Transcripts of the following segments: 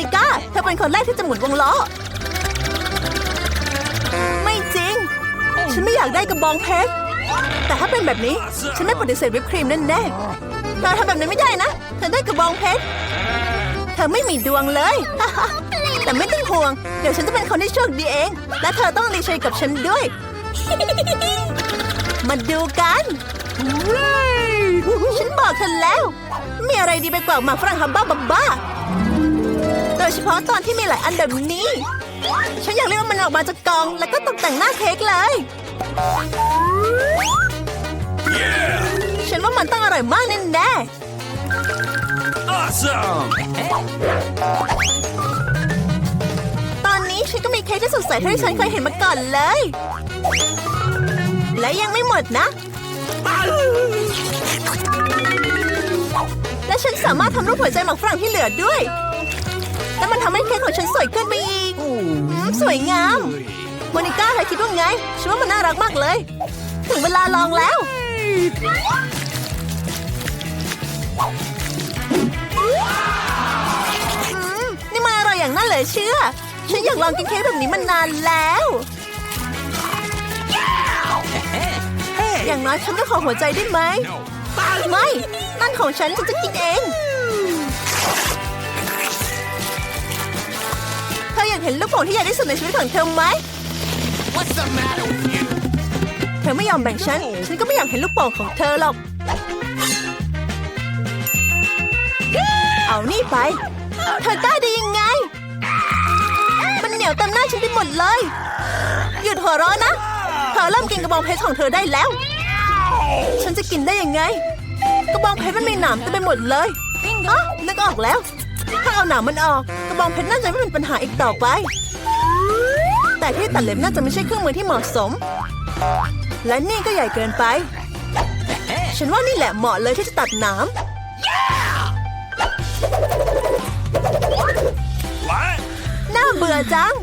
นิก้าเธอเป็นคนแรกที่จะหมุนวงล้อ ไม่จริง ฉันไม่อยากได้กระบองเพชร แต่ถ้าเป็นแบบนี้ ฉันไม่ปฏิเสธวิปครีมแน่ๆเธอทำแบบนี้ไม่ได้นะเธอได้กระบองเพชร เธอไม่มีดวงเลย แต่ไม่ต้องห่วง เดี๋ยวฉันจะเป็นคนที่โชคดีเอง และเธอต้องรีเชยกับฉันด้วย มาดูกันฉันบอกเธอแล้ว มีอะไรดีไปกว่าหมากฝรั่งฮัมบ้าบ้า ยเฉพาะตอนที่มีหลายอันแบบนี้ ฉันอยากเรียกมันออกมาจากกล่อง แล้วก็ตกแต่งหน้าเค้กเลยฉันว่ามันต้องอร่อยมากแน่ Awesome! ๆตอนนี้ฉันก็มีเค้กที่สดใสเท่าที่ฉันเคยเห็นมาก่อนเลย และยังไม่หมดนะและฉันสามารถทำรูปหัวใจหมากฝรั่งที่เหลือด้วย และมันทำให้เค้กของฉันสวยขึ้นไปอีกอืมสวยงามโมนิก้าเธอคิดว่าไง ฉันว่ามันน่ารักมากเลย ถึงเวลาลองแล้ว อืมนี่มันอร่อยอย่างน่าเหลือเชื่อ ฉันอยากลองกินเค้กแบบนี้มานานแล้ว อย่างน้อยฉันก็ขอหัวใจได้ไหม ไม่ นั่นของฉันฉันจะกินเองากเห็นลูกโป่งที่ใหญ่ที่สุดในชีวิตของเธอไหม What's the matter with you? เธอไม่ยอมแบ่งฉัน ฉันก็ไม่อยากเห็นลูกโป่งของเธอหรอก เอานี่ไป เธอกล้าได้ยังไง มันเหนียวเต็มหน้าฉันไปหมดเลย หยุดหัวเราะนะเธอเริ่มกินกระบองเพชรของเธอได้แล้ว ฉันจะกินได้ยังไง กระบองเพชรมันมีหนามเต็มไปหมดเลยอ๋อนึกออกแล้ว ถ้าเอาหนามมันออก กระบองเพชรน่าจะไม่เป็นปัญหาอีกต่อไป แต่ที่ตัดเล็บน่าจะไม่ใช่เครื่องมือที่เหมาะสม และนี่ก็ใหญ่เกินไป ฉันว่านี่แหละเหมาะเลยที่จะตัดหนาม What? น่าเบื่อจัง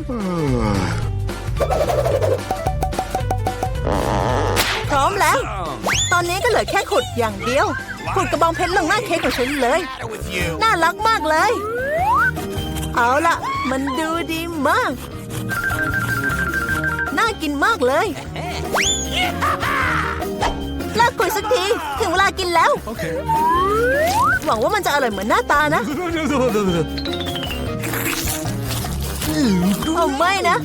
พร้อมแล้ว Um, ตอนนี้ก็เหลือแค่ขุดอย่างเดียว ขุดกระบองเพชรลงหน้าเค้กของฉันเลย matter with you? น่ารักมากเลย เอาละมันดูดีมาก น่ากินมากเลยเลิกคุยสักที ถึงเวลากินแล้ว Okay. หวังว่ามันจะอร่อยเหมือนหน้าตานะโอ้ไม่นะ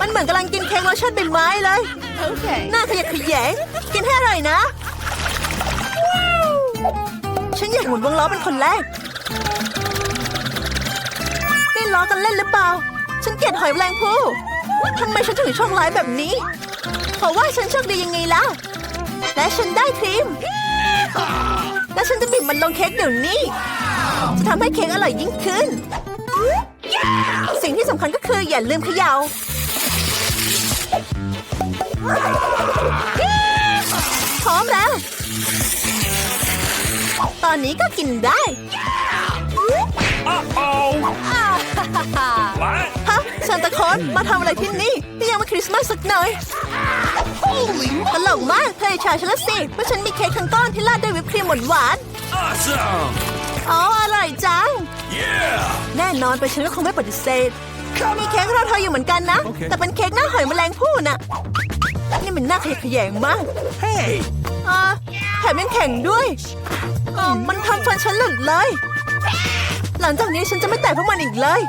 มันเหมือนกำลังกินเค้กรสชาติใบไม้เลย Okay. หน้าขยะแขยงกินให้อร่อยนะ ฉันอยากหมุนวงล้อเป็นคนแรกนี่ล้อกันเล่นหรือเปล่า ฉันเกลียดหอยแมลงภู่ทำไมฉันถึงโชคร้ายแบบนี้ เพราะว่าฉันโชคดียังไงล่ะ และฉันได้ครีม และฉันจะบีบมันลงเค้กเดี๋ยวนี้ จะทำให้เค้กอร่อยยิ่งขึ้น สิ่งที่สำคัญก็คืออย่าลืมเขย่าพร้อมแล้ว ตอนนี้ก็กินได้ Uh-oh! What? ฮะซานตาคลอนมาทำอะไรที่นี่นี่ยังไม่คริสต์มาสสักหน่อย Holy ตลกมากเธออิจฉาฉันละสิเพราะฉันมีเค้กทั้งก้อนที่ราดด้วยวิปครีมหวาน awesome! ๆอ๋ออร่อยจัง Yeah! แน่นอนไปฉันก็คงไม่ปฏิเสธมีเค้กรอเธออยู่เหมือนกันนะโอเคแต่เป็นเค้กหน้าหอยแมลงภู่น่ะ นี่มันน่าขยะแขยงมาก Hey! อ่าแถมยังแข็งด้วยอ่า มันทำฟันฉันหลุดเลย หลังจากนี้ฉันจะไม่แตะพวกมันอีกเลย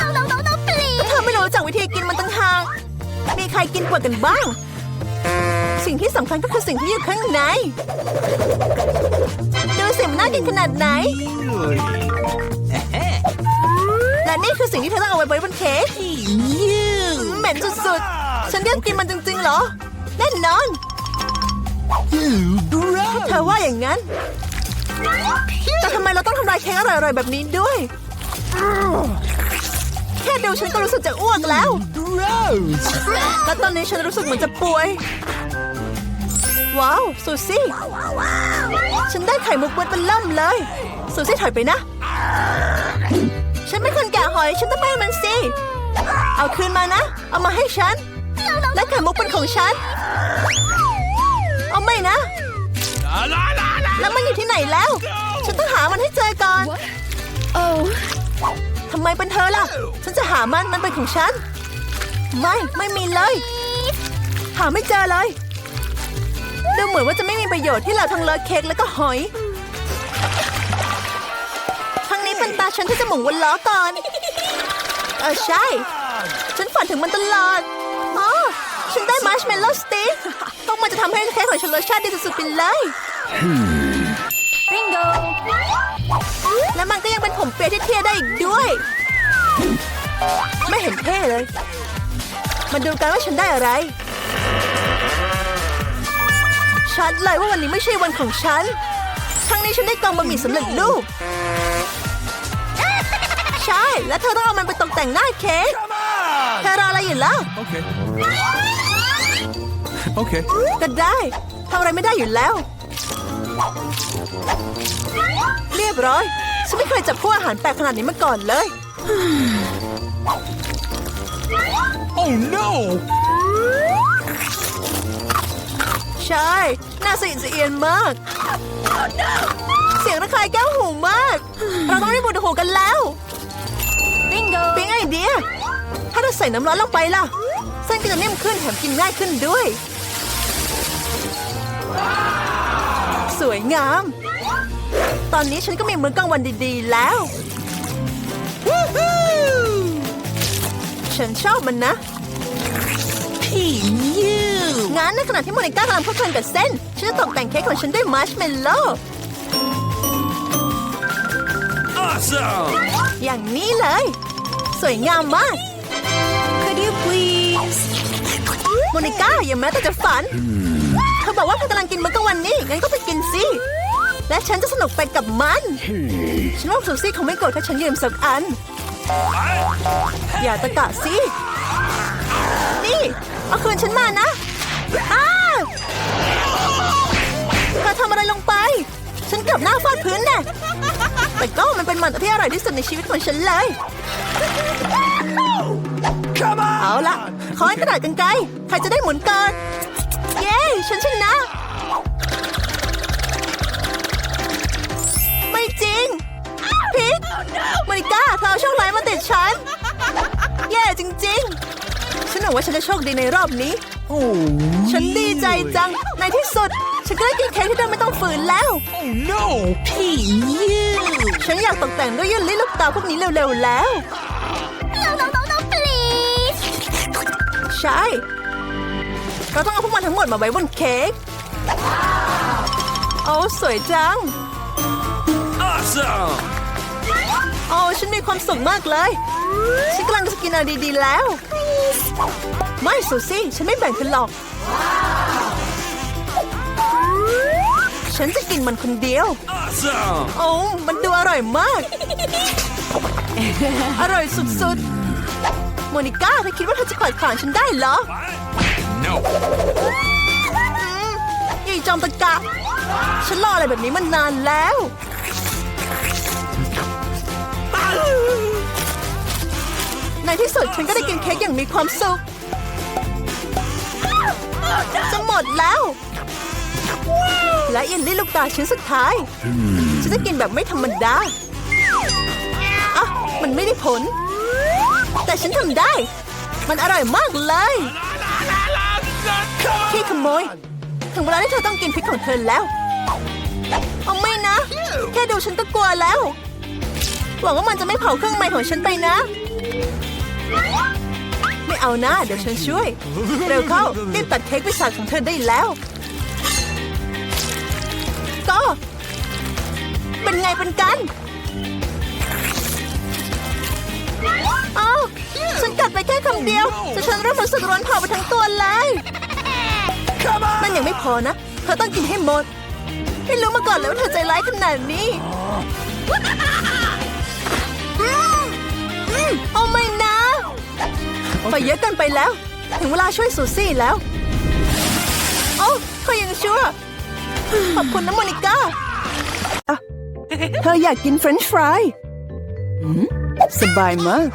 No, no, no, no, ก็ please. เธอไม่รู้จักวิธีกินมันตั้งหากมีใครกินกว่ากันบ้าง สิ่งที่สำคัญก็คือสิ่งที่อยู่ข้างใน ดูสิมันน่ากินขนาดไหน และนี่คือสิ่งที่เธอต้องเอาไว้บนเค้กเหม็นสุดๆ ฉันเรียกกินมันจริงๆเหรอ แน่นอน เธอว่าอย่างนั้น แต่ทำไมเราต้องทำลายเค้กอร่อยๆแบบนี้ด้วย แค่ดูฉันก็รู้สึกจะอ้วกแล้ว และตอนนี้ฉันรู้สึกเหมือนจะป่วย ว้าว ซูซี่ ฉันได้ไข่มุกเบิดเป็นล่ำเลย ซูซี่ถอยไปนะ ฉันไม่คนแกะหอย ฉันต้องไปให้มันสิ เอาคืนมานะ เอามาให้ฉัน และไข่มุกเป็นของฉัน แล้วมันอยู่ที่ไหนแล้ว ฉันต้องหามันให้เจอก่อน Oh, ทำไมเป็นเธอล่ะ ฉันจะหามันมันเป็นของฉัน ไม่ไม่มีเลย หาไม่เจอเลยดูเหมือนว่าจะไม่มีประโยชน์ที่เราทั้งเลอะเค้กแล้วก็หอยครั้งนี้เป็นตาฉันที่จะหมุนวนล้อก่อน เออใช่ ฉันฝันถึงมันตลอดอ๋อฉันได้มาร์ชเมลโล่สติ๊กพวกมันจะทำให้เค้กของฉันรสชาติดีสุดๆไปเลย Bingo! และมันก็ยังเป็นผมเปียที่เท่ได้อีกด้วย ไม่เห็นเท่เลย มาดูกันว่าฉันได้อะไร ชัดเลยว่าวันนี้ไม่ใช่วันของฉัน ครั้งนี้ฉันได้กล่องบะหมี่สำเร็จรูป ใช่ และเธอต้องเอามันไปตกแต่งหน้าเค้ก Come on! เธอรออะไรอยู่ล่ะ Okay. Okay. ก็ได้ทำอะไรไม่ได้อยู่แล้ว เรียบร้อย ฉันไม่เคยจับพวกอาหารแปลกขนาดนี้มาก่อนเลย Oh no! ใช่ น่าสะอิดสะเอียนมาก เสียงระคายแก้วหูมาก เราต้องรีบบูดหูกันแล้ว Bingo! ปิ๊งไอเดีย ถ้าเราใส่น้ำร้อนลงไปล่ะ เส้นก็จะนิ่มขึ้นแถมกินง่ายขึ้นด้วย สวยงาม ตอนนี้ฉันก็มีมื้อกลางวันดีๆแล้ววู้ฮู้ฉันชอบมันนะพี่ยูงั้นในขณะที่โมนิก้ากำลังเพลิดเพลินกับเส้น ฉันจะตกแต่งเค้กของฉันด้วยมาร์ชเมลโล่ Awesome! อย่างนี้เลย สวยงามมาก Could you please โมนิก้าอย่าแม้แต่จะฝันเธอบอก ว่าเธอกำลังกินมื้อกลางวันนี้งั้นก็ไปกินสิและฉันจะสนุกไปกับมัน ฉันว่าซูซี่คงไม่โกรธถ้าฉันยืมสักอัน อย่าตะกะสิ นี่ เอาคืนฉันมานะอ้าเธอทำอะไรลงไป ฉันเกือบหน้าฟาดพื้นแน่แต่ก็มันเป็นมันที่อร่อยที่สุดในชีวิตของฉันเลย Come on! เอาละขอให้กระดาษกันไกลใครจะได้หมุนก่อน เย้ ฉันชนะ ไม่จริง พิกมาริก้าเธอเอาโชคร้ายมาติดฉัน แย่จริง ๆ ฉันหวังว่าฉันจะโชคดีในรอบนี้ Oh ฉันดีใจจัง ในที่สุด ฉันก็ได้กินเค้กที่เดิมไม่ต้องฝืนแล้ว Oh no! พี่ยูฉันอยากตกแต่งด้วยเยันลิลูกตาพวกนี้เร็วๆแล้ว No, no, no, no, please! ใช่ เราต้องเอาพวกมันทั้งหมดมาไว้บนเค้กโอ้สวยจัง Awesome! โอ้ฉันมีความสุขมากเลย ฉันกำลังจะกินอะไรดี ๆ แล้ว ไม่ซูซี่ ฉันไม่แบ่งเธอหรอก ฉันจะกินมันคนเดียว Awesome! โอ้มันดูอร่อยมาก อร่อยสุดๆ โมนิก้าเธอคิดว่าเธอจะขัดขวางฉันได้เหรอ No! ยี่จอมตะกะ ฉันรออะไรแบบนี้มานานแล้ว ในที่สุดฉันก็ได้กินเค้กอย่างมีความสุข จะหมดแล้ว และเยลลี่ลูกตาชิ้นสุดท้าย ฉันจะกินแบบไม่ธรรมดาอะมันไม่ได้ผล แต่ฉันทำได้ มันอร่อยมากเลย ขี้ขโมย ถึงเวลาที่เธอต้องกินพริกของเธอแล้วเอาไม่นะ แค่ดูฉันก็กลัวแล้ว หวังว่ามันจะไม่เผาเครื่องในของฉันไปนะ ไม่เอานะ เดี๋ยวฉันช่วย เร็วเข้ารีบตัดเค้กพิศาของเธอได้แล้ว ก็ เป็นไงเป็นกันอ้าวฉันกัดไปแค่คำเดียวแต่ฉันเริ่มรู้สึกร้อนเผาไปทั้งตัวเลย นั่นยังไม่พอนะ เธอต้องกินให้หมด ไม่รู้มาก่อนเลยว่าเธอใจร้ายขนาดนี้อืมอืมโอ้ไม่นะไปเยอะเกันไปแล้ว ถึงเวลาช่วยซูซี่แล้ว โอ้เขายังชั่วขอบคุณนะโมนิก้าอะเธออยากกินเฟรนช์ฟรายอืมสบายมาก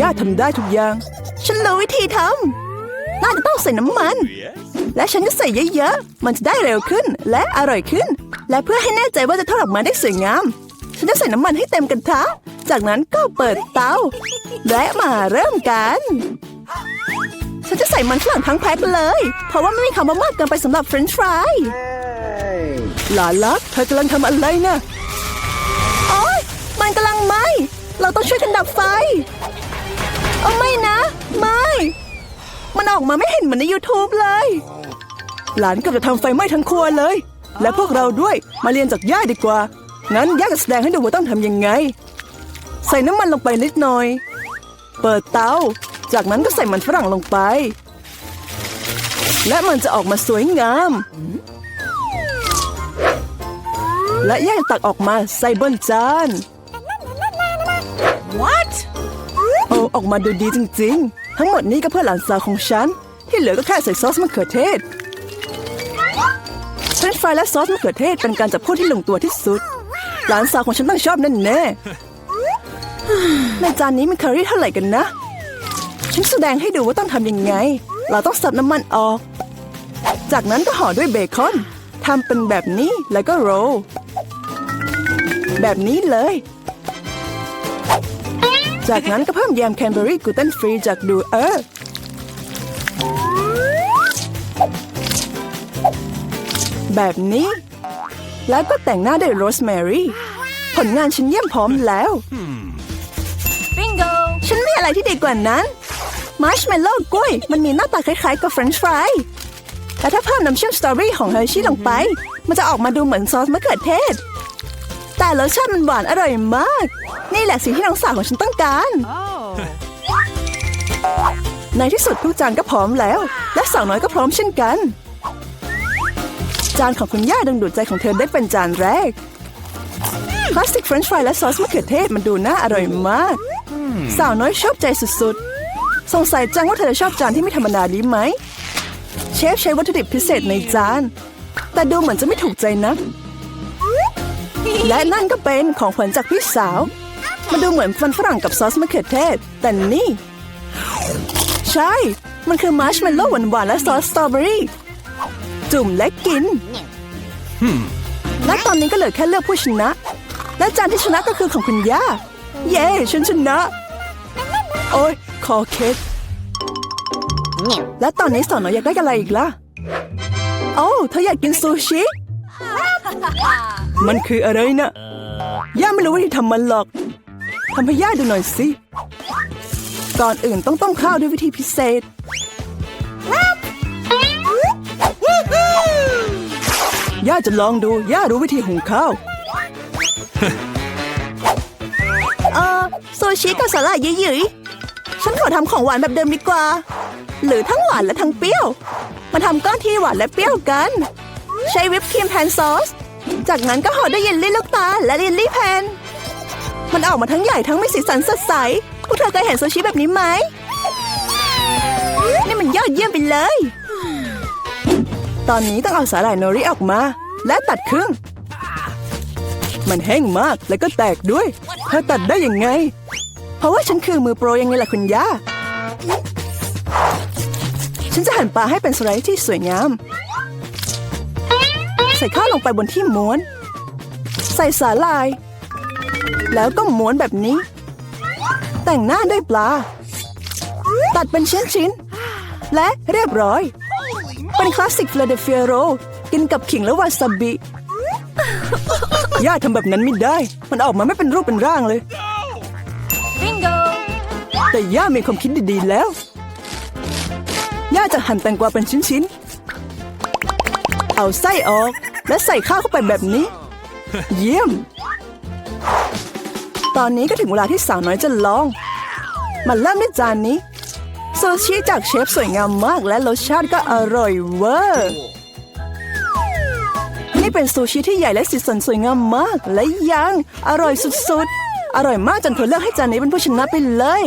ย่าทำได้ทุกอย่าง ฉันรู้วิธีทำ น่าจะต้องใส่น้ำมัน และฉันก็ใส่เยอะๆ มันจะได้เร็วขึ้นและอร่อยขึ้น และเพื่อให้แน่ใจว่าจะทอดออกมาได้สวยงาม ฉันจะใส่น้ำมันให้เต็มกระทะ จากนั้นก็เปิดเตา และมาเริ่มกัน ฉันจะใส่มันฝรั่งทั้งแพ็คเลย เพราะว่าไม่มีคำว่ามากเกินไปสำหรับเฟรนช์ฟรายหลานรักเธอกำลังทำอะไรนะโอ๊ยมันกำลังไหม เราต้องช่วยกันดับไฟโอ้ไม่นะ ไม่ มันออกมาไม่เห็นเหมือนใน YouTube เลย หลานกับจะทำไฟไหม้ทั้งครัวเลย และพวกเราด้วยมาเรียนจากย่าดีกว่า งั้นย่าจะแสดงให้ดูว่าต้องทำยังไง ใส่น้ำมันลงไปนิดหน่อย เปิดเตา จากนั้นก็ใส่มันฝรั่งลงไป และมันจะออกมาสวยงาม และย่าจะตักออกมาใส่บนจาน What โอ้ออกมาดูดีจริงๆ ทั้งหมดนี้ก็เพื่อหลานสาวของฉัน ที่เหลือก็แค่ใส่ซอสมะเขือเทศ เฟรนช์ฟรายและซอสมะเขือเทศเป็นการจับคู่ที่ลงตัวที่สุด หลานสาวของฉันต้องชอบแน่แน่ในจานนี้มีแคลอรี่เท่าไหร่กันนะ ฉันแสดงให้ดูว่าต้องทำยังไง เราต้องสับน้ำมันออก จากนั้นก็ห่อด้วยเบคอนทำเป็นแบบนี้แล้วก็โรลแบบนี้เลย จากนั้นก็เพิ่มแยมแคนเบอรี่กลูเตนฟรีจากดูเออร์ แบบนี้ แล้วก็แต่งหน้าด้วยโรสแมรี่ ผลงานฉันเยี่ยมพร้อมแล้ว Bingo ฉันมีอะไรที่ดีกว่านั้น มาร์ชเมลโล่กล้วย มันมีหน้าตาคล้ายๆ กับเฟรนช์ฟราย แต่ถ้าเพิ่มน้ำเชื่อมสตรอเบอรี่ของเฮอร์ชี่ลงไป มันจะออกมาดูเหมือนซอสมะเขือเทศ แต่รสชาติมันหวานอร่อยมาก นี่แหละสิ่งที่น้องสาวของฉันต้องการ ในที่สุดทุกจานก็พร้อมแล้ว และสาวน้อยก็พร้อมเช่นกัน จานของคุณย่าดึงดูดใจของเธอได้เป็นจานแรกพลาสติกเฟรนช์ฟรายและซอสมะเขือเทศมันดูน่าอร่อยมาก สาวน้อยชอบใจสุดๆ สงสัยจังว่าเธอจะชอบจานที่ไม่ธรรมดาดีไหม เชฟใช้วัตถุดิบพิเศษในจาน แต่ดูเหมือนจะไม่ถูกใจนัก และนั่นก็เป็นของขวัญจากพี่สาว มันดูเหมือนฟันฝรั่งกับซอสมะเขือเทศ แต่นี่ ใช่ มันคือมาร์ชเมลโล่หวานๆและซอสสตรอเบอรี่ จุ่มและกิน และตอนนี้ก็เหลือแค่เลือกผู้ชนะ และจานที่ชนะก็คือของคุณย่า เย้ฉันชนะ โอ้ยคอเคกและตอนนี้สาวน้อยอยากได้อะไรอีกล่ะ โอ้เธออยากกินซูชิ มันคืออะไรนะย่าไม่รู้วิธีทำมันหรอกทำให้ย่าดูหน่อยสิ ก่อนอื่นต้องต้มข้าวด้วยวิธีพิเศษ ย่าจะลองดู ย่ารู้วิธีหุงข้าว เออโซชิกับสาหร่ายยืยๆฉันขอทำของหวานแบบเดิมดีกว่า หรือทั้งหวานและทั้งเปรี้ยว มาทำก้อนที่หวานและเปรี้ยวกัน ใช้วิปครีมแทนซอส จากนั้นก็ห่อด้วยเยลลี่ลูกตาและเยลลี่แผ่นมันออกมาทั้งใหญ่ทั้งมีสีสันสดใส พวกเธอเคยเห็นโซชิแบบนี้ไหม นี่มันยอดเยี่ยมไปเลย ตอนนี้ต้องเอาสาหร่ายโนริออกมา และตัดครึ่ง มันแห้งมากแล้วก็แตกด้วยเธอตัดได้ยังไง เพราะว่าฉันคือมือโปรยังไงล่ะคุณย่า ฉันจะหั่นปลาให้เป็นสไลด์ที่สวยงาม ใส่ข้าวลงไปบนที่ม้วน ใส่สาลาย แล้วก็ม้วนแบบนี้ แต่งหน้าด้วยปลา ตัดเป็นชิ้นๆและเรียบร้อย เป็นคลาสสิกฟิลาเดลเฟียโร กินกับขิงและวาซาบิย่าทำแบบนั้นไม่ได้ มันออกมาไม่เป็นรูปเป็นร่างเลย Bingo แต่ย่ามีความคิดดีๆแล้ว ย่าจะหั่นแตงกวาเป็นชิ้นๆ เอาไส้ออก และใส่ข้าวเข้าไปแบบนี้ เยี่ยม ตอนนี้ก็ถึงเวลาที่สาวน้อยจะลองมันเริ่มด้วยจานนี้ซูชิจากเชฟสวยงามมากและรสชาติก็อร่อยเวอร์นี่ เป็นซูชิที่ใหญ่และสีสันสวยงามมาก และยัง อร่อยสุดๆ อร่อยมากจนเธอเลือกให้จานนี้เป็นผู้ชนะไปเลย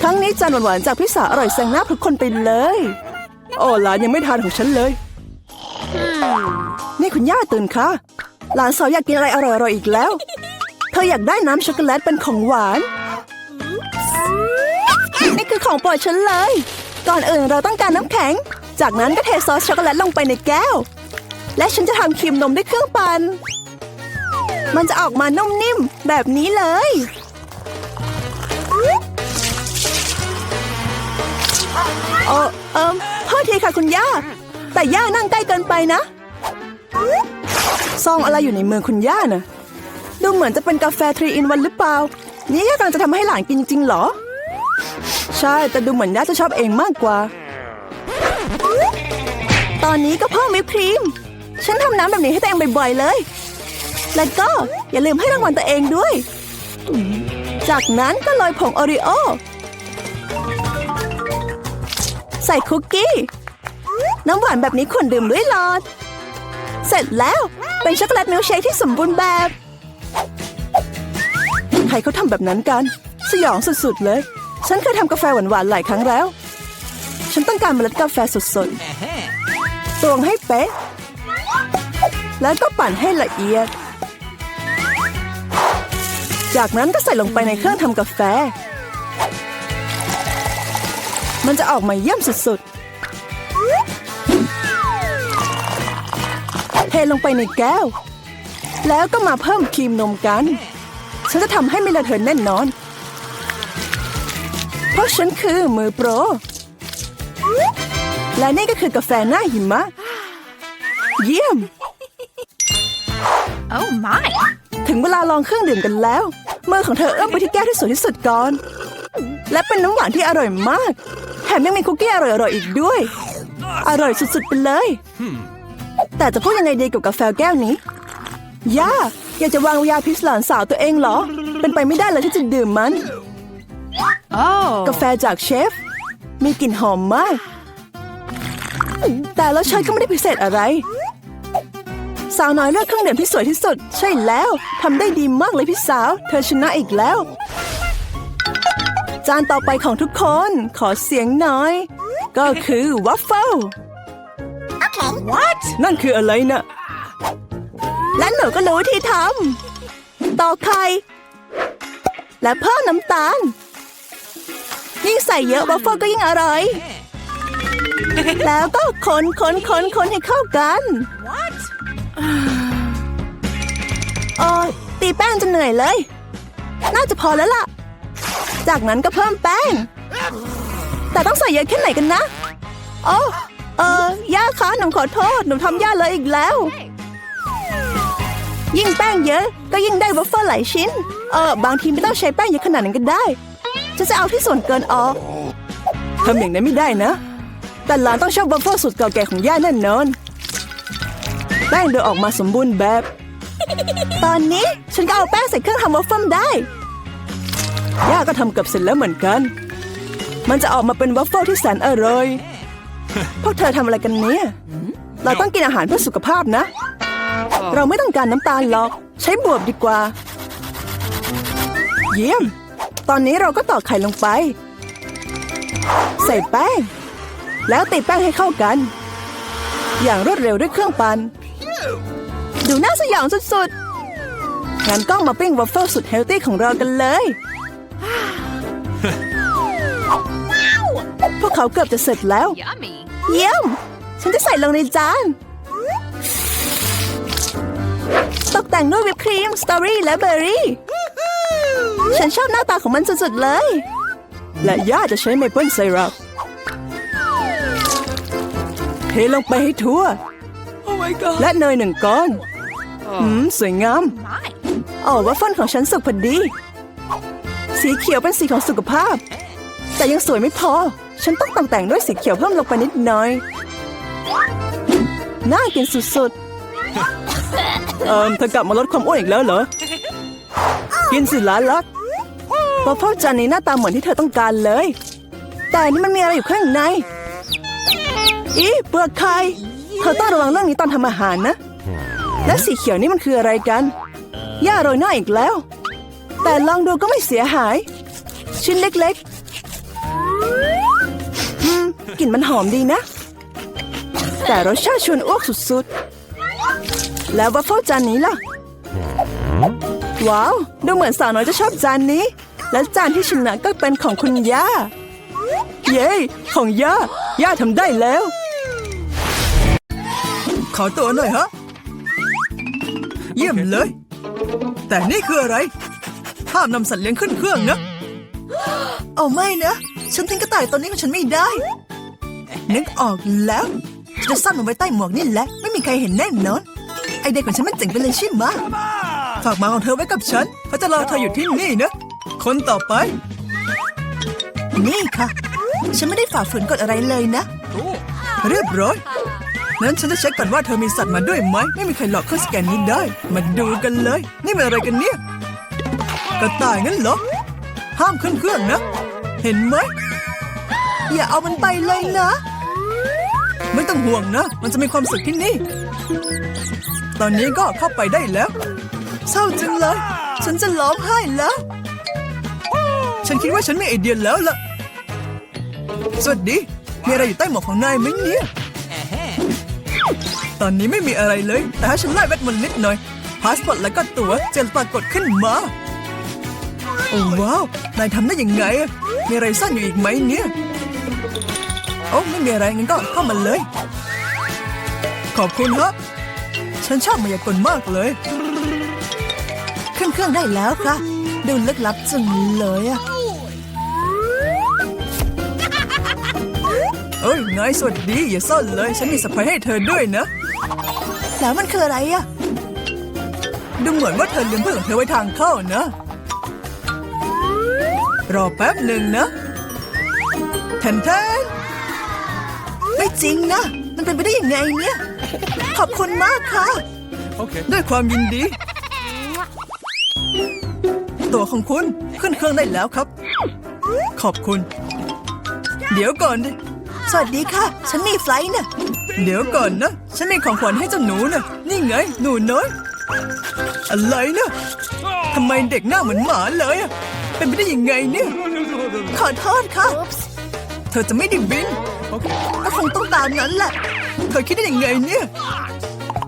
ครั้งนี้จานหวานๆจากพี่สาวอร่อยแซงหน้าทุกคนไปเลย โอ้หลานยังไม่ทานของฉันเลย นี่คุณย่าตื่นค่ะหลานสาวอยากกินอะไรอร่อยๆอีกแล้ว เธออยากได้น้ำช็อกโกแลตเป็นของหวาน นี่คือของโปรดฉันเลย ก่อนอื่นเราต้องการน้ำแข็ง จากนั้นก็เทซอสช็อกโกแลตลงไปในแก้ว และฉันจะทำครีมนมด้วยเครื่องปัน่น มันจะออกมานุ่มนิ่มแบบนี้เลย โอ้เอิมพ่อทีค่ะคุณย่า แต่ย่านั่งใกล้เกินไปนะ ซองอะไรอยู่ในมือคุณย่านะดูเหมือนจะเป็นกาแฟทรีอินวันหรือเปล่า นี่ย่ากำลังจะทำให้หลานกินจริงหรอ ใช่ แต่ดูเหมือนย่าจะชอบเองมากกว่า ตอนนี้ก็เพิ่มวิปครีม ฉันทำน้ำแบบนี้ให้ตัวเองบ่อยๆเลย แล้วก็อย่าลืมให้รางวัลตัวเองด้วย จากนั้นก็โรยผงโอริโอ ใส่คุกกี้ น้ำหวานแบบนี้ควรดื่มด้วยหลอด เสร็จแล้วเป็นช็อกโกแลตมิลค์เชคที่สมบูรณ์แบบ ใครเขาทำแบบนั้นกัน สยองสุดๆเลย ฉันเคยทำกาแฟหวานๆหลายครั้งแล้ว ฉันต้องการเมล็ดกาแฟสดๆตวงให้เป๊ะ แล้วก็ปั่นให้ละเอียด จากนั้นก็ใส่ลงไปในเครื่องทำกาแฟ มันจะออกมาเยี่ยมสุดๆ เทลงไปในแก้ว แล้วก็มาเพิ่มครีมนมกัน ฉันจะทำให้ไม่ระเทินแน่นอน เพราะฉันคือมือโปร และนี่ก็คือกาแฟหน้าหิมะ เยี่ยม Oh my. ถึงเวลาลองเครื่องดื่มกันแล้ว มือของเธอเอื้อมไปที่แก้วที่สวยที่สุดก่อน และเป็นน้ำหวานที่อร่อยมาก แถมยังมีคุกกี้อร่อยๆอีกด้วย อร่อยสุดๆไปเลย แต่จะพูดยังไงดีกับกาแฟแก้วนี้ย่าอยากจะวางยาพิษหลานสาวตัวเองเหรอ เป็นไปไม่ได้เลยที่จะดื่มมัน Oh. กาแฟจากเชฟ มีกลิ่นหอมมาก แต่รสชาติก็ไม่ได้พิเศษอะไร สาวน้อยเลือกเครื่องดื่มที่สวยที่สุด ใช่แล้วทำได้ดีมากเลยพี่สาว เธอชนะอีกแล้ว จานต่อไปของทุกคนขอเสียงหน่อย ก็คือวัฟเฟิล What? นั่นคืออะไรนะและหนูก็รู้วิธีทำต่อกไข่ และเพิ่มน้ำตาล ยิ่งใส่เยอะวัฟเฟิลก็ยิ่งอร่อย แล้วก็คนคนคนคนให้เข้ากัน What? โอ้ยตีแป้งจนเหนื่อยเลย น่าจะพอแล้วล่ะ จากนั้นก็เพิ่มแป้ง แต่ต้องใส่เยอะแค่ไหนกันนะ โอ้เออย่าคะหนูขอโทษ หนูทำย่าเลยอีกแล้ว ยิ่งแป้งเยอะ ก็ยิ่งได้วัฟเฟิลหลายชิ้น เออ บางทีไม่ต้องใช้แป้งเยอะขนาดนั้นก็ได้ฉันจะเอาที่ส่วนเกินออกทำอย่างนั้นไม่ได้นะ แต่หลานต้องชอบวัฟเฟิลสุดเก่าแก่ของย่าแน่นอน ป้งโดยออกมาสมบูรณ์แบบ ตอนนี้ฉันก็เอาแป้งใส่เครื่องทำวัฟเฟิลได้ย่าก็ทำเกือบเสร็จแล้วเหมือนกัน มันจะออกมาเป็นวัฟเฟิลที่แสนอร่อย พวกเธอทำอะไรกันเนี่ยเราต้องกินอาหารเพื่อสุขภาพนะ เราไม่ต้องการน้ำตาลหรอก ใช้บวบดีกว่า เยี่ยม ตอนนี้เราก็ตอกไข่ลงไป ใส่แป้ง แล้วตีแป้งให้เข้ากัน อย่างรวดเร็วด้วยเครื่องปั่น ดูน่าสยองสุดๆ งั้นก็มาปิ้งวัฟเฟิลสุดเฮลตี้ของเรากันเลย พวกเขาเกือบจะเสร็จแล้ว Yummy. เยี่ยม ฉันจะใส่ลงในจาน ตกแต่งด้วยวิปครีม สตรอเบอรี่และเบอร์รี่ ฉันชอบหน้าตาของมันสุดๆเลย และย่าจะใช้เมเปิลไซรัปเทลงไปให้ทั่ว Oh my god. และเนยหนึ่งก้อนหืมสวยงาม My. อ๋อวัฟเฟิลของฉันสุกพอดี สีเขียวเป็นสีของสุขภาพ แต่ยังสวยไม่พอ ฉันต้องตกแต่งด้วยสีเขียวเพิ่มลงไปนิดหน่อย น่ากินสุดๆ เอิมเธอกลับมาลดความอ้วนอีกแล้วเหรอ กินสิหล้านลักวัฟเฟิลจานนี้หน้าตาเหมือนที่เธอต้องการเลย แต่นี่มันมีอะไรอยู่ข้างใน อีเปลือกไข่ เธอต้องระวังเรื่องนี้ตอนทำอาหารนะ และสีเขียวนี่มันคืออะไรกันย่าโรยหน้าอีกแล้ว แต่ลองดูก็ไม่เสียหาย ชิ้นเล็กๆอืมกลิ่นมันหอมดีนะ แต่รสชาติชวนอ้วกสุดๆ แล้ววัฟเฟิลจานนี้ล่ะ ว้าว ดูเหมือนสาวน้อยจะชอบจานนี้ และจานที่ชนะก็เป็นของคุณย่า เย้ ของย่า ย่าทำได้แล้ว ขอตัวหน่อยฮะ เยี่ยมเลย แต่นี่คืออะไร ห้ามนำสัตว์เลี้ยงขึ้นเครื่องนะ เอาไม่นะ ฉันทิ้งกระต่ายตัวนี้ของฉันไม่ได้ นึกออกแล้วฉันจะซ่อนมันไว้ใต้หมวกนี่แหละ ไม่มีใครเห็นแน่นอน ไอเด็กของฉันมันเจ๋งไปเลยใช่ไหมะฝากหมาของเธอไว้กับฉันเขาจะรอเธออยู่ที่นี่นะ คนต่อไป นี่ค่ะ ฉันไม่ได้ฝ่าฝืนกฎอะไรเลยนะ เรียบร้อย นั้นฉันจะเช็คก่อนว่าเธอมีสัตว์มาด้วยไหม ไม่มีใครหลอกเครื่องสแกนนี้ได้ มาดูกันเลย นี่มันอะไรกันเนี่ย กระต่ายงั้นเหรอ ห้ามขึ้นเครื่องนะ เห็นไหม อย่าเอามันไปเลยนะ ไม่ต้องห่วงนะ มันจะมีความสุขที่นี่ ตอนนี้ก็เข้าไปได้แล้ว เศร้าจังเลย ฉันจะร้องไห้แล้ว ฉันคิดว่าฉันมีไอเดียแล้วล่ะ สวัสดี มีอะไรอยู่ใต้หมวกของนายไหมเนี่ย ตอนนี้ไม่มีอะไรเลย แต่ถ้าฉันไล่แบทมนต์นิดหน่อย พาสปอร์ตแล้วก็ตั๋วจะปรากฏขึ้นมา โอ้ว้าว นายทำได้ยังไงอะมีอะไรซ่อนอยู่อีกไหมเนี่ย โอ้ไม่มีอะไรงั้นก็เข้ามาเลย ขอบคุณครับ ฉันชอบมายากลมากเลย ขึ้นเครื่องได้แล้วค่ะ ดูลึกลับจังเลยอะเอ้ยนายสวัสดี อย่าซ่อนเลย ฉันมีสไพรส์ให้เธอด้วยนะ แล้วมันคืออะไรอะดูเหมือนว่าเธอลืมเพื่อนของเธอไว้ทางเข้านะ รอแป๊บหนึ่งนะแทนแทนไม่จริงนะ มันเป็นไปได้ยังไงเนี่ย ขอบคุณมากค่ะ Okay. ด้วยความยินดี ตัวของคุณขึ้นเครื่องได้แล้วครับ ขอบคุณ เดี๋ยวก่อนดิ สวัสดีค่ะ ฉันมีไฟลท์นะ เดี๋ยวก่อนนะ ฉันมีของขวัญให้เจ้าหนูนะนี่ไง หนูน้อย อะไรนะทำไมเด็กหน้าเหมือนหมาเลยอะเป็นไปได้ยังไงเนี่ย ขอโทษค่ะ เธอจะไม่ได้บินก็คงต้องตามนั้นแหละ เธอคิดได้ยังไงเนี่ย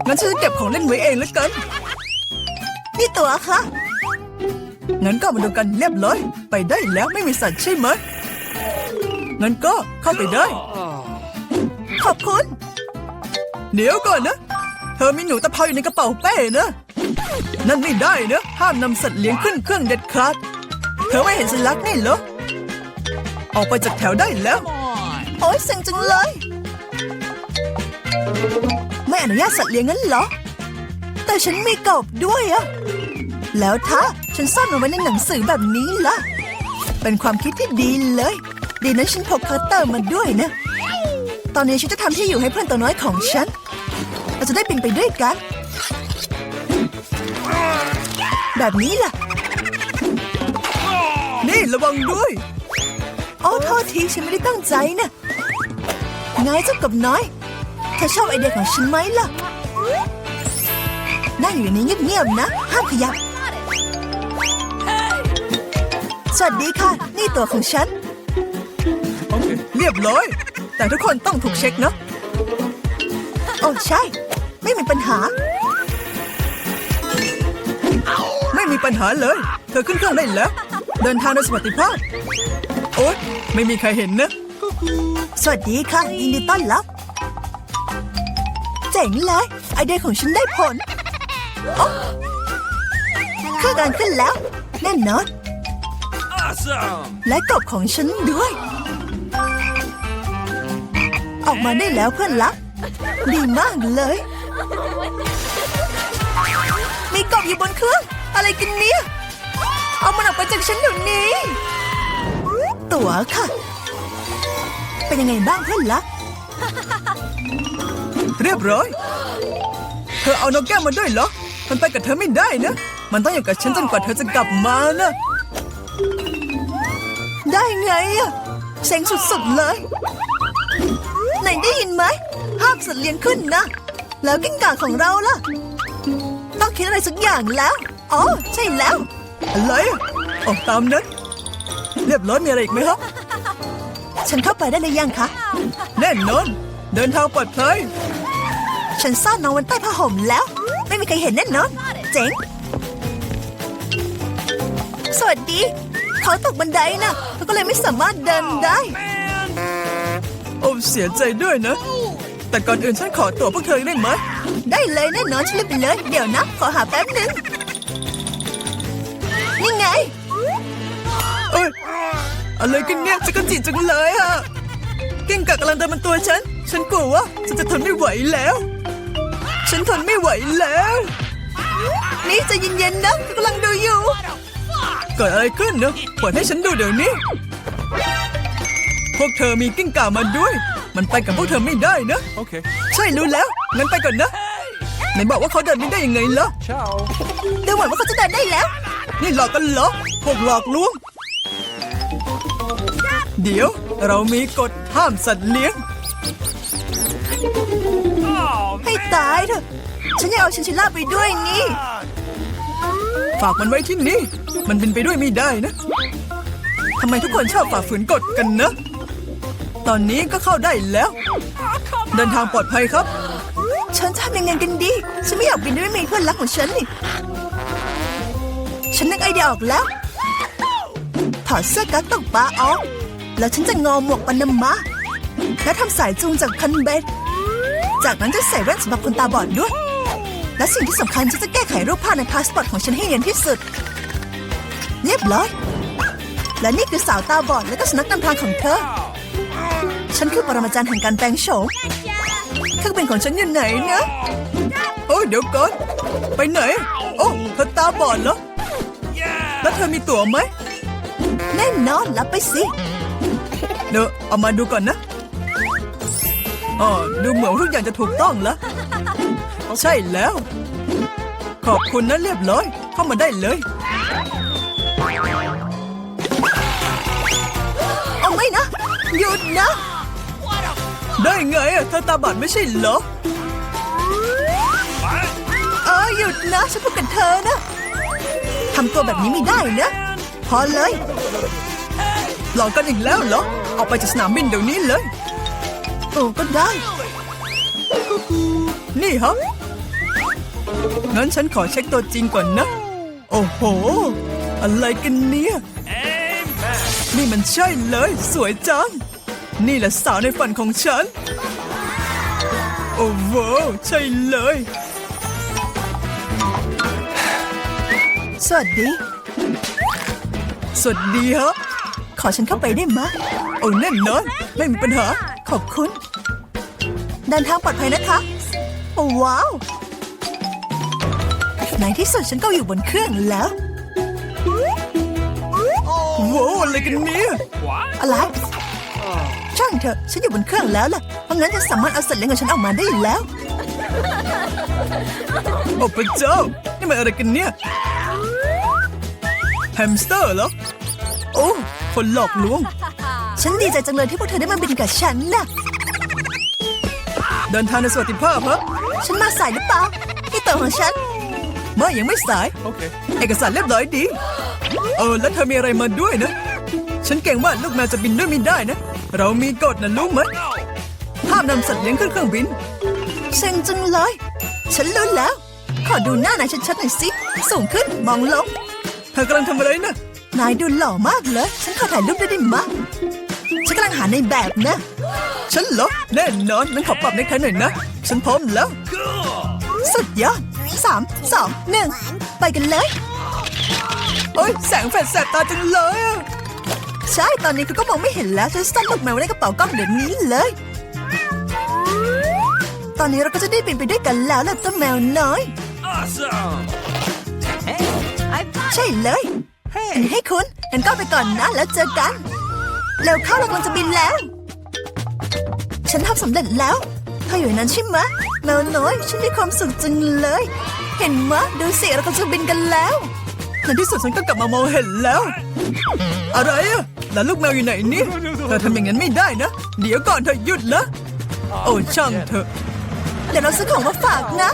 งั้นฉันจะเก็บของเล่นไว้เองแล้วกัน นี่ตัวคะงั้นก็มาดูกันเรียบร้อย ไปได้แล้วไม่มีสัตว์ใช่ไหมงั้นก็เข้าไปได้ ขอบคุณ เดี๋ยวก่อนนะ เธอมีหนูตะเภาอยู่ในกระเป๋าเป้นะ นั่นไม่ได้นะ ห้ามนำสัตว์เลี้ยงขึ้นเครื่องเด็ดขาด เธอไม่เห็นสัญลักษณ์นี่เหรอ ออกไปจากแถวได้แล้ว โอ๊ยเซ็งจังเลย ไม่อนุญาตสัตว์เลี้ยงงั้นเหรอ แต่ฉันมีกบด้วยอะ แล้วถ้าฉันซ่อนมันไว้ในหนังสือแบบนี้ล่ะ เป็นความคิดที่ดีเลย ดีนะฉันพกคัตเตอร์มาด้วยนะตอนนี้ฉันจะทำที่อยู่ให้เพื่อนตัวน้อยของฉัน เราจะได้บินไปด้วยกัน แบบนี้ล่ะ นี่ระวังด้วย โอ้โทษทีฉันไม่ได้ตั้งใจนะนายเจ้ากับน้อยเธอชอบไอเดียของฉันไหมล่ะนั่งอยู่ในนี้เงียบๆนะ ห้ามขยับ สวัสดีค่ะ นี่ตัวของฉัน Okay. เรียบร้อย แต่ทุกคนต้องถูกเช็คนะโอ้ใช่ไม่มีปัญหา ไม่มีปัญหาเลย เธอขึ้นเครื่องได้แล้ว เดินทางโดยสวัสดิภาพ โอ๊ยไม่มีใครเห็นนะสวัสดีค่ะ ยินดีต้อนรับ เจ๋งเลย ไอเดียของฉันได้ผลโอ๊ะเครื่องการขึ้นแล้ว แน่นอน Awesome. และกบของฉันด้วย ออกมาได้แล้วเพื่อนรัก ดีมากเลย มีกบอยู่บนเครื่อง อะไรกันเนี่ย เอามันออกไปจากฉันเดี๋ยวนี้ ตั๋วค่ะ เป็นยังไงบ้างเพื่อนรัก เรียบร้อย เธอเอานกแก้วมาด้วยเหรอ มันไปกับเธอไม่ได้นะ มันต้องอยู่กับฉันจนกว่าเธอจะกลับมานะ ได้ไงอะเซ็งสุดๆเลย ไหนได้ยินไหมห้ามสัตว์เลี้ยงขึ้นนะ แล้วกิ้งก่าของเราล่ะ ต้องคิดอะไรสักอย่างแล้ว อ๋อ ใช่แล้ว อะไรอะออกตามนั้น เรียบร้อยมีอะไรอีกไหมครับ ฉันเข้าไปได้เลยยังคะ แน่นอน เดินทางปลอดภัย ฉันซ่อนน้องไว้ใต้ผ้าห่มแล้ว ไม่มีใครเห็นแน่นอน เจ๋ง สวัสดี เขาตกบันไดนะแล้วก็เลยไม่สามารถเดินได้ โอ้เสียใจด้วยนะ แต่ก่อนอื่นฉันขอตัวพวกเธอได้ไหมได้เลยแน่นอนฉันรีบไปเลย เดี๋ยวนะ ขอหาแป๊บหนึ่งนี่ไง เอ้ยอะไรกันเนี่ยจะกันจีจังเลยอะกิ้งก่ากำลังเดินบนตัวฉัน ฉันกลัวว่าฉันจะทนไม่ไหวแล้ว ฉันทนไม่ไหวแล้ว นี่ใจะเย็นๆนะกำลังดูอยู่ เกิดอะไรขึ้นเนอะเปิดให้ฉันดูเดี๋ยวนี้ พวกเธอมีกิ้งก่ามาด้วย มันไปกับพวกเธอไม่ได้นะ Okay. ใช่รู้แล้ว งั้นไปก่อนนะไหนบอกว่าเขาเดินไม่ได้ยังไงล่ะ Ciao. ดูเหมือนว่าเขาจะเดินได้แล้ว นี่หลอกกันเหรอ พวกหลอกลวง เดี๋ยวเรามีกฎห้ามสัตว์เลี้ยง ให้ตายเถอะ ฉันอยากเอาชินชิล่าไปด้วยนี่ ฝากมันไว้ที่นี่ มันเป็นไปด้วยไม่ได้นะ ทำไมทุกคนชอบฝ่าฝืนกฎกันนะ ตอนนี้ก็เข้าได้แล้ว เดินทางปลอดภัยครับ ฉันจะทำยังไงกันดี ฉันไม่อยากบินด้วยไม่มีเพื่อนรักของฉันนี่ ฉันนึกไอเดียออกแล้ว ถอดเสื้อกั๊กตกปลาออก แล้วฉันจะงอหมวกปานามาและทำสายจูงจากคันเบ็ด จากนั้นจะใส่แว่นสำหรับคนตาบอดด้วย และสิ่งที่สำคัญฉันจะแก้ไขรูปภาพในพาสปอร์ตของฉันให้เนียนที่สุด เรียบร้อย และนี่คือสาวตาบอดและก็สนักนำทางของเธอ ฉันคือปรมาจารย์แห่งการแปลงโฉมเครื่องบินของฉันอยู่ไหนนะโอ้ยเดี๋ยวก่อน ไปไหน โอ้เธอตาบอดเหรอ แล้วเธอมีตั๋วไหม แน่นอน รับไปสิ เดี๋ยวเอามาดูก่อนนะอ๋อดูเหมือนว่าทุกอย่างจะถูกต้องแล้วใช่แล้ว ขอบคุณนะเรียบร้อย เข้ามาได้เลย เอาไม่นะ หยุดนะ ได้ไงอะเธอตาบอดไม่ใช่เหรอเออหยุดนะฉันพูดกับเธอนะทำตัวแบบนี้ไม่ได้นะ พอเลย หลอกกันอีกแล้วเหรอเอาไปจากสนามบินเดี๋ยวนี้เลยโอ้ก็ได้ นี่ฮะงั้นฉันขอเช็คตัวจริงก่อนนะ โอ้โห อะไรกันเนี่ย นี่มันใช่เลย สวยจัง นี่แหละสาวในฝันของฉัน โอ้โหใช่เลย สวัสดี สวัสดีฮะ ขอฉันเข้าไปได้ไหมะโอ้แน่นอน ไม่มีปัญหา ขอบคุณ เดินทางปลอดภัยนะคะ โอ้ว้าว ในที่สุดฉันก็อยู่บนเครื่องแล้วโว้วอะไรกันเนี่ยอะไรช่างเถอะฉันอยู่บนเครื่องแล้วล่ะเพราะงั้นฉันสามารถเอาสัตว์เลี้ยงของฉันออกมาได้แล้วโอ้พระเจ้านี่มันอะไรกันเนี่ยแฮมสเตอร์เหรอโอ้คนหลอกลวง ฉันดีใจจังเลยที่พวกเธอได้มาบินกับฉันน่ะเดินทางในสวัสดิภาพฮะฉันมาสายหรือเปล่าที่ตัวของฉันเมื่อยังไม่สาย Okay. เอกสารเรียบร้อยดี เออ แล้วเธอมีอะไรมาด้วยนะ ฉันเก่งว่าลูกแมวจะบินด้วยไม่ได้นะ เรามีกฎนะรู้ไหมห้ามนำสัตว์เลี้ยงขึ้นเครื่องบิน เซ็งจังเลย ฉันรู้แล้ว ขอดูหน้านายชัดๆหน่อยสิ สูงขึ้นมองลง เธอกำลังทำอะไรนะ นายดูหล่อมากเลย ฉันขอถ่ายรูปด้วยได้ไหมะฉันกำลังหาในแบบนะ ฉันเหรอ แน่นอนนั้นขอปรับในใครหน่อยนะ ฉันพร้อมแล้ว สุดยอดสามสองหนึ่งไปกันเลย โอ้ยแสงแฟลชแสบตาจังเลยอะ ใช่ ตอนนี้คือก็มองไม่เห็นแล้วฉันซ่อนลูกแมวไว้ในกระเป๋ากล้องเดี๋ยวนี้เลย ตอนนี้เราก็จะได้บินไปด้วยกันแล้วล่ะเจ้าแมวน้อย Awesome. ใช่เลยอันนี้ให้คุณงั้นก็ไปก่อนนะแล้วเจอกันเร็วเข้าเรากำลังจะบินแล้ว ฉันทำสำเร็จแล้วเธออยู่ในนั้นใช่ไหมะแมวน้อย ฉันมีความสุขจังเลย เห็นมะดูสิเรากำลังจะบินกันแล้วในที่สุดฉันก็กลับมามองเห็นแล้ว อะไรอะ แล้วลูกแมวอยู่ไหนนี่เธอทำอย่างนั้นไม่ได้นะ เดี๋ยวก่อนเธอหยุดนะโอ้ช่างเถอะเดี๋ยวเราซื้อของมาฝากนะ